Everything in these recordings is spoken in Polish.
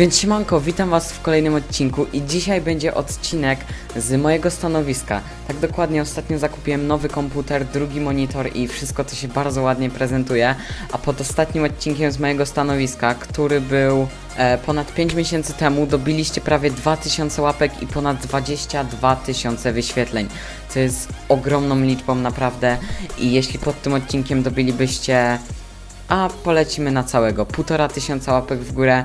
Więc siemanko, witam was w kolejnym odcinku i dzisiaj będzie odcinek z mojego stanowiska. Tak dokładnie ostatnio zakupiłem nowy komputer, drugi monitor i wszystko to się bardzo ładnie prezentuje. A pod ostatnim odcinkiem z mojego stanowiska, który był e, ponad 5 miesięcy temu, dobiliście prawie 2000 łapek i ponad 22 tysiące wyświetleń. Co jest ogromną liczbą naprawdę i jeśli pod tym odcinkiem dobilibyście a polecimy na całego. Półtora tysiąca łapek w górę.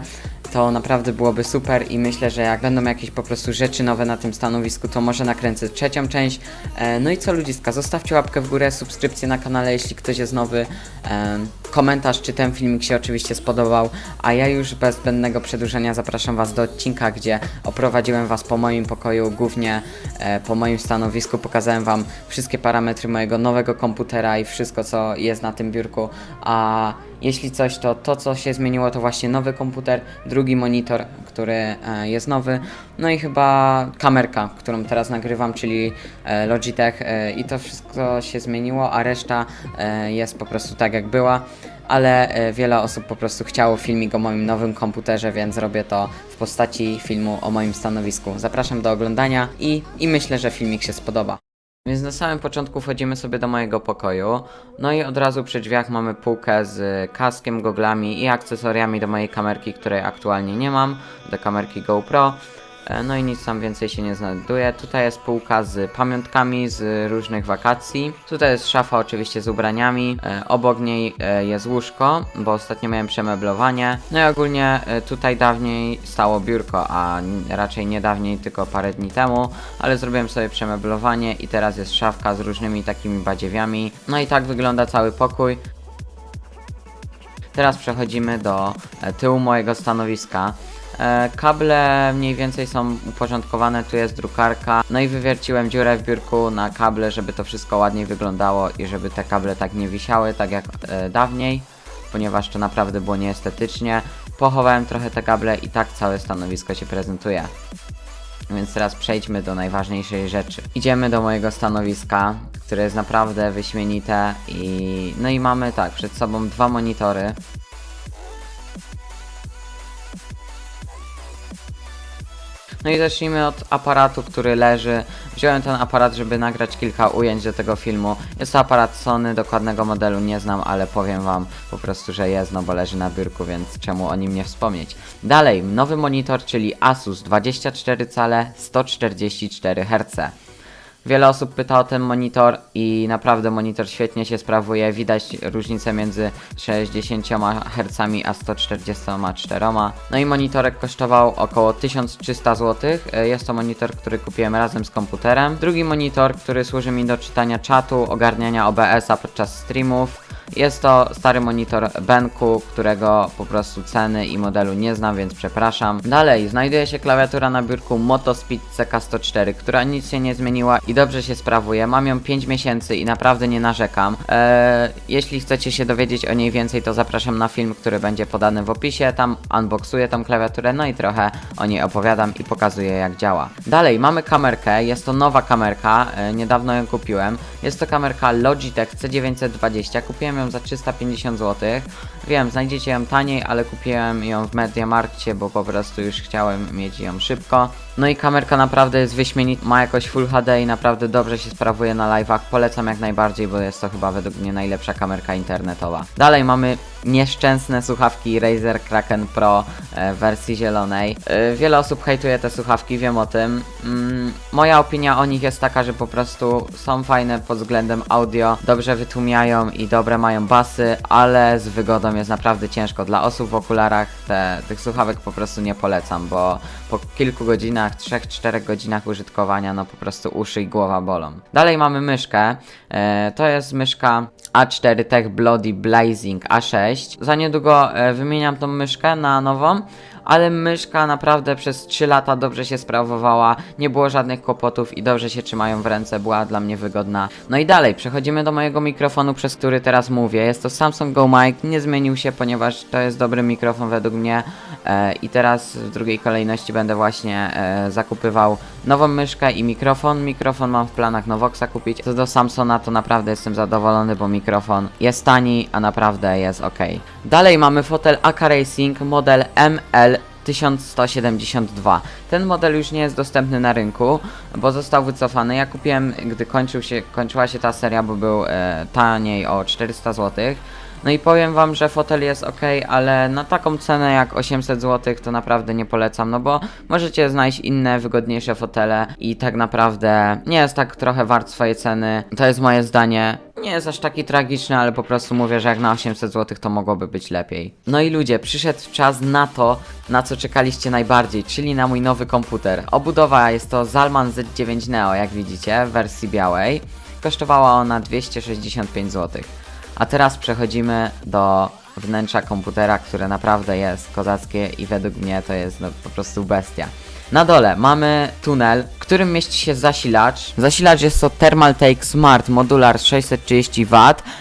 To naprawdę byłoby super i myślę, że jak będą jakieś po prostu rzeczy nowe na tym stanowisku, to może nakręcę trzecią część. E, no i co ludziska, zostawcie łapkę w górę, subskrypcję na kanale, jeśli ktoś jest nowy. Komentarz, czy ten filmik się oczywiście spodobał. A ja już bez zbędnego przedłużenia zapraszam Was do odcinka, gdzie oprowadziłem Was po moim pokoju, głównie e, po moim stanowisku. Pokazałem Wam wszystkie parametry mojego nowego komputera i wszystko, co jest na tym biurku. A jeśli coś, to to, co się zmieniło, to właśnie nowy komputer, drugi monitor, który e, jest nowy, no i chyba kamerka, którą teraz nagrywam, czyli e, Logitech e, i to wszystko się zmieniło, a reszta e, jest po prostu tak, jak była. Ale wiele osób po prostu chciało filmik o moim nowym komputerze, więc robię to w postaci filmu o moim stanowisku. Zapraszam do oglądania i, i myślę, że filmik się spodoba. Więc na samym początku wchodzimy sobie do mojego pokoju. No i od razu przy drzwiach mamy półkę z kaskiem, goglami i akcesoriami do mojej kamerki, której aktualnie nie mam, do kamerki GoPro. E, No i nic tam więcej się nie znajduje. Tutaj jest półka z pamiątkami z różnych wakacji. Tutaj jest szafa oczywiście z ubraniami. E, Obok niej e, jest łóżko, bo ostatnio miałem przemeblowanie. No i ogólnie tutaj dawniej stało biurko, a raczej nie dawniej, tylko parę dni temu. Ale zrobiłem sobie przemeblowanie i teraz jest szafka z różnymi takimi badziewiami. No i tak wygląda cały pokój. Teraz przechodzimy do tyłu mojego stanowiska. E, Kable mniej więcej są uporządkowane, tu jest drukarka. No i wywierciłem dziurę w biurku na kable, żeby to wszystko ładniej wyglądało i żeby te kable tak nie wisiały, tak jak e, dawniej, ponieważ to naprawdę było nieestetycznie. Pochowałem trochę te kable i tak całe stanowisko się prezentuje. Więc teraz przejdźmy do najważniejszej rzeczy. Idziemy do mojego stanowiska, które jest naprawdę wyśmienite i no i mamy tak, przed sobą dwa monitory. No i zacznijmy od aparatu, który leży. Wziąłem ten aparat, żeby nagrać kilka ujęć do tego filmu. Jest to aparat Sony, dokładnego modelu nie znam, ale powiem wam po prostu, że jest, no bo leży na biurku, więc czemu o nim nie wspomnieć. Dalej, nowy monitor, czyli Asus 24 cale 144 Hz. Wiele osób pyta o ten monitor i naprawdę monitor świetnie się sprawuje. Widać różnicę między 60 Hz a 144. No i monitorek kosztował około 1300 zł. E, Jest to monitor, który kupiłem razem z komputerem. Drugi monitor, który służy mi do czytania czatu, ogarniania OBS-a podczas streamów. Jest to stary monitor Benku, którego po prostu ceny i modelu nie znam, więc przepraszam. Dalej, znajduje się klawiatura na biurku Motospeed CK104, która nic się nie zmieniła i dobrze się sprawuje. Mam ją 5 miesięcy i naprawdę nie narzekam. Eee, jeśli chcecie się dowiedzieć o niej więcej, to zapraszam na film, który będzie podany w opisie. Tam unboxuję tą klawiaturę, no i trochę o niej opowiadam i pokazuję jak działa. Dalej, mamy kamerkę, jest to nowa kamerka, e, niedawno ją kupiłem. Jest to kamerka Logitech C920, kupiłem ją za 350 zł. Wiem, znajdziecie ją taniej, ale kupiłem ją w Mediamarkcie, bo po prostu już chciałem mieć ją szybko. No i kamerka naprawdę jest wyśmienita, ma jakoś Full HD i naprawdę dobrze się sprawuje na live'ach. Polecam jak najbardziej, bo jest to chyba według mnie najlepsza kamerka internetowa. Dalej mamy nieszczęsne słuchawki Razer Kraken Pro e, w wersji zielonej. E, wiele osób hejtuje te słuchawki, wiem o tym. Mm, moja opinia o nich jest taka, że po prostu są fajne pod względem audio, dobrze wytłumiają i dobre mają basy, ale z wygodą jest naprawdę ciężko. Dla osób w okularach te, tych słuchawek po prostu nie polecam, bo po kilku godzinach, 3-4 godzinach użytkowania, no po prostu uszy i głowa bolą. Dalej mamy myszkę. E, to jest myszka A4 Tech Bloody Blazing A6. Za niedługo e, wymieniam tą myszkę na nową, ale myszka naprawdę przez 3 lata dobrze się sprawowała, nie było żadnych kłopotów i dobrze się trzymają w ręce, była dla mnie wygodna. No i dalej, przechodzimy do mojego mikrofonu, przez który teraz mówię. Jest to Samsung Go Mic, nie zmienił się, ponieważ to jest dobry mikrofon według mnie e, i teraz w drugiej kolejności będę właśnie e, zakupywał nową myszkę i mikrofon. Mikrofon mam w planach Novoxa kupić. Co do Samsona to naprawdę jestem zadowolony, bo mikrofon jest tani, a naprawdę jest ok. Dalej mamy fotel AK Racing model ML 1172. Ten model już nie jest dostępny na rynku, bo został wycofany. Ja kupiłem, gdy kończył się, kończyła się ta seria, bo był e, taniej o 400 zł. No i powiem wam, że fotel jest ok, ale na taką cenę jak 800 zł to naprawdę nie polecam, no bo możecie znaleźć inne, wygodniejsze fotele i tak naprawdę nie jest tak trochę wart swojej ceny. To jest moje zdanie. Nie jest aż taki tragiczny, ale po prostu mówię, że jak na 800 zł to mogłoby być lepiej. No i ludzie, przyszedł czas na to, na co czekaliście najbardziej, czyli na mój nowy komputer. Obudowa jest to Zalman Z9 Neo, jak widzicie, w wersji białej. Kosztowała ona 265 zł. A teraz przechodzimy do wnętrza komputera, które naprawdę jest kozackie i według mnie to jest no, po prostu bestia. Na dole mamy tunel, w którym mieści się zasilacz. Zasilacz jest to Thermaltake Smart Modular 630 W.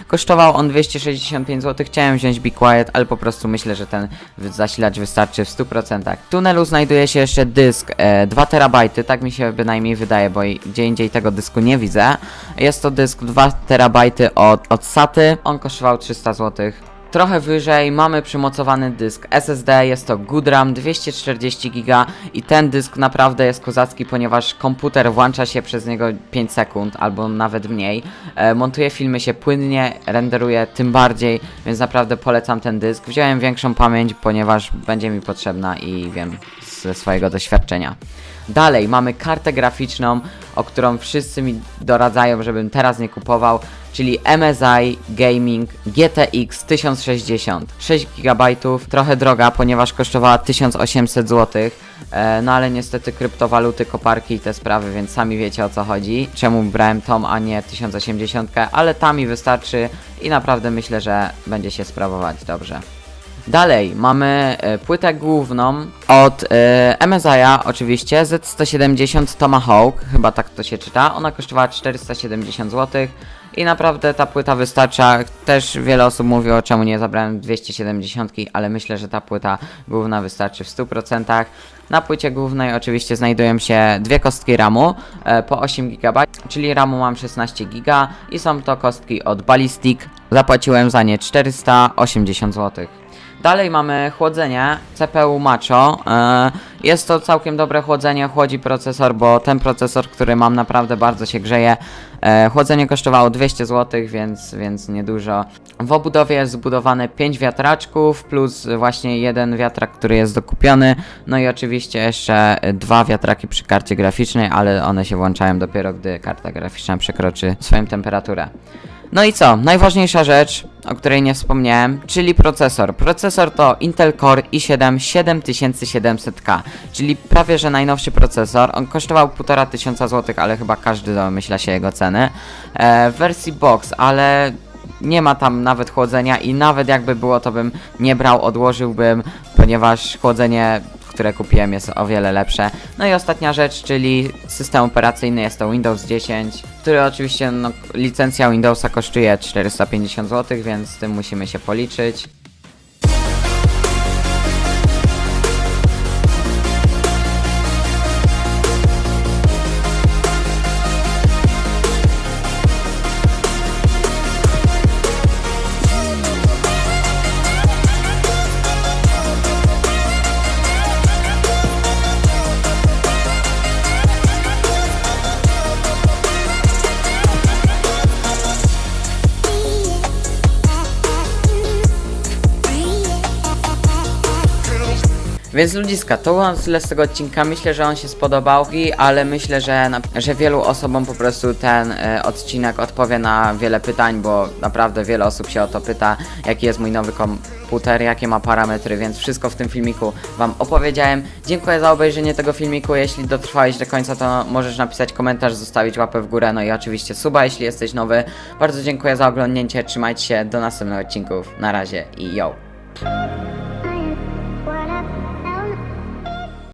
Kosztował on 265 zł. Chciałem wziąć Be Quiet, ale po prostu myślę, że ten zasilacz wystarczy w 100%. W tunelu znajduje się jeszcze dysk e, 2 TB, tak mi się bynajmniej wydaje, bo gdzie indziej tego dysku nie widzę. Jest to dysk 2 TB od, od SATY. On kosztował 300 zł. Trochę wyżej mamy przymocowany dysk SSD, jest to Goodram 240 GB i ten dysk naprawdę jest kozacki, ponieważ komputer włącza się przez niego 5 sekund albo nawet mniej. E, montuje filmy się płynnie, renderuje tym bardziej, więc naprawdę polecam ten dysk. Wziąłem większą pamięć, ponieważ będzie mi potrzebna i wiem ze swojego doświadczenia. Dalej mamy kartę graficzną, o którą wszyscy mi doradzają, żebym teraz nie kupował, czyli MSI Gaming GTX 1060. 6 GB, trochę droga, ponieważ kosztowała 1800 zł. E, no ale niestety kryptowaluty, koparki i te sprawy, więc sami wiecie o co chodzi. Czemu brałem tą, a nie 1080, ale ta mi wystarczy i naprawdę myślę, że będzie się sprawować dobrze. Dalej mamy e, płytę główną od e, MSI'a oczywiście Z170 Tomahawk, chyba tak to się czyta. Ona kosztowała 470 zł i naprawdę ta płyta wystarcza. Też wiele osób mówi o czemu nie zabrałem 270, ale myślę, że ta płyta główna wystarczy w 100%. Na płycie głównej oczywiście znajdują się dwie kostki RAMu e, po 8 GB, czyli RAMu mam 16 GB i są to kostki od Ballistic. Zapłaciłem za nie 480 zł. Dalej mamy chłodzenie CPU Macho. E, Jest to całkiem dobre chłodzenie, chłodzi procesor, bo ten procesor, który mam naprawdę bardzo się grzeje. E, Chłodzenie kosztowało 200 zł, więc, więc niedużo. W obudowie jest zbudowane 5 wiatraczków, plus właśnie jeden wiatrak, który jest dokupiony. No i oczywiście jeszcze dwa wiatraki przy karcie graficznej, ale one się włączają dopiero, gdy karta graficzna przekroczy swoją temperaturę. No i co? Najważniejsza rzecz, o której nie wspomniałem, czyli procesor. Procesor to Intel Core i7 7700K, czyli prawie że najnowszy procesor. On kosztował 1500 zł, ale chyba każdy domyśla się jego ceny. E, w wersji box, ale nie ma tam nawet chłodzenia i nawet jakby było, to bym nie brał, odłożyłbym, ponieważ chłodzenie które kupiłem jest o wiele lepsze. No i ostatnia rzecz, czyli system operacyjny jest to Windows 10, który oczywiście no, licencja Windowsa kosztuje 450 zł, więc z tym musimy się policzyć. Więc ludziska, to było tyle z tego odcinka. Myślę, że on się spodobał, ale myślę, że, na, że wielu osobom po prostu ten e, odcinek odpowie na wiele pytań, bo naprawdę wiele osób się o to pyta, jaki jest mój nowy komputer, jakie ma parametry, więc wszystko w tym filmiku Wam opowiedziałem. Dziękuję za obejrzenie tego filmiku. Jeśli dotrwałeś do końca, to możesz napisać komentarz, zostawić łapę w górę, no i oczywiście suba, jeśli jesteś nowy. Bardzo dziękuję za oglądnięcie, trzymajcie się, do następnych odcinków. Na razie i yo!